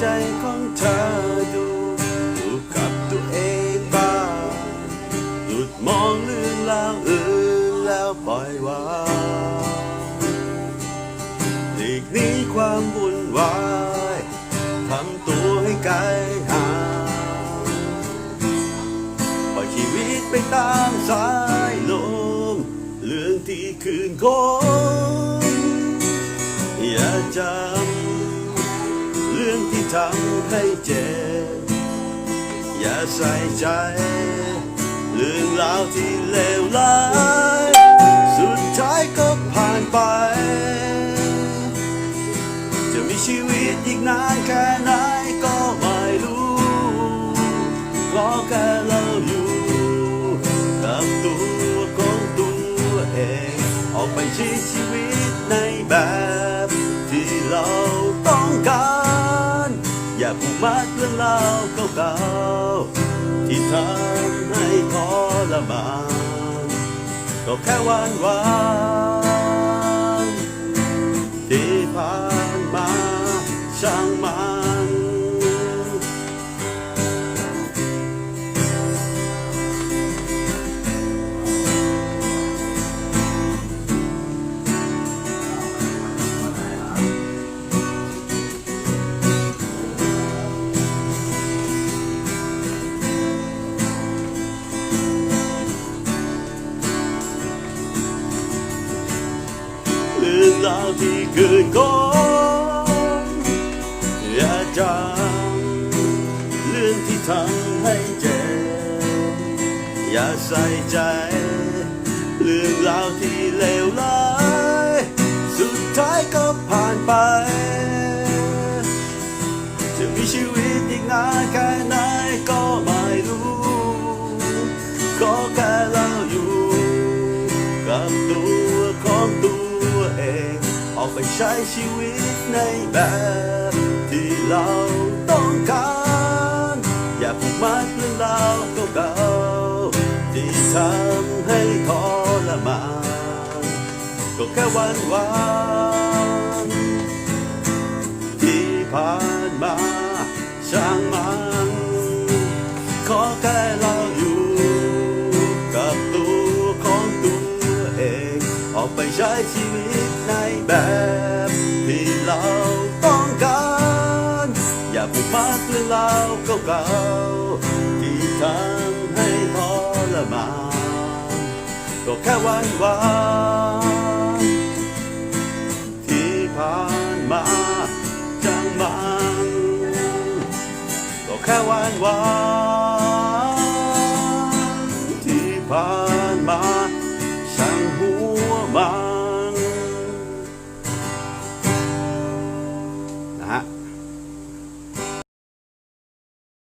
ใจของเธอดูอยู่กับตัวเองบ้างหยุดมองเรื่องราวอื่นแล้วปล่อยวางหลีกหนีความวุ่นวายทำตัวให้ไกลห่างปล่อยชีวิตไปตามสายลมเรื่องที่คืนคงอย่าจำ ทำให้เจ็บ อย่าใส่ใจ เรื่องราวที่เลวร้าย สุดท้ายก็ผ่านไป จะมีชีวิตอีกนานแค่ไหนก็ไม่รู้เพราะแค่เราอยู่กับตัวของตัวเอง ออกไปใช้ชีวิตในแบบที่เรา มาผูกมัดเรื่องราเก่าๆที่ทำให้ทรมานก็แค่วันวาน ราที่เกิดก่อนอย่าจำเรื่องที่ทำให้เจ็บอย่าใส่ใจ เรื่องราวที่เลวร้าย สุดท้ายก็ผ่านไป จะมีชีวิตอีกนานแค่ไหน ไปใช้ชีวิตในแบบที่เราต้องการ อย่าผูกมัดเรื่องราวเก่าๆที่ทำให้ทรมานก็แค่วันวานที่ผ่านมาช่างมันขอแค่เราอยู่กับตัวของตัวเอง ออกไปใช้ชีวิต เก่าที่ทำให้ทรมานก็แค่วันวานที่ผ่านมาจังมันก็แค่วันวาน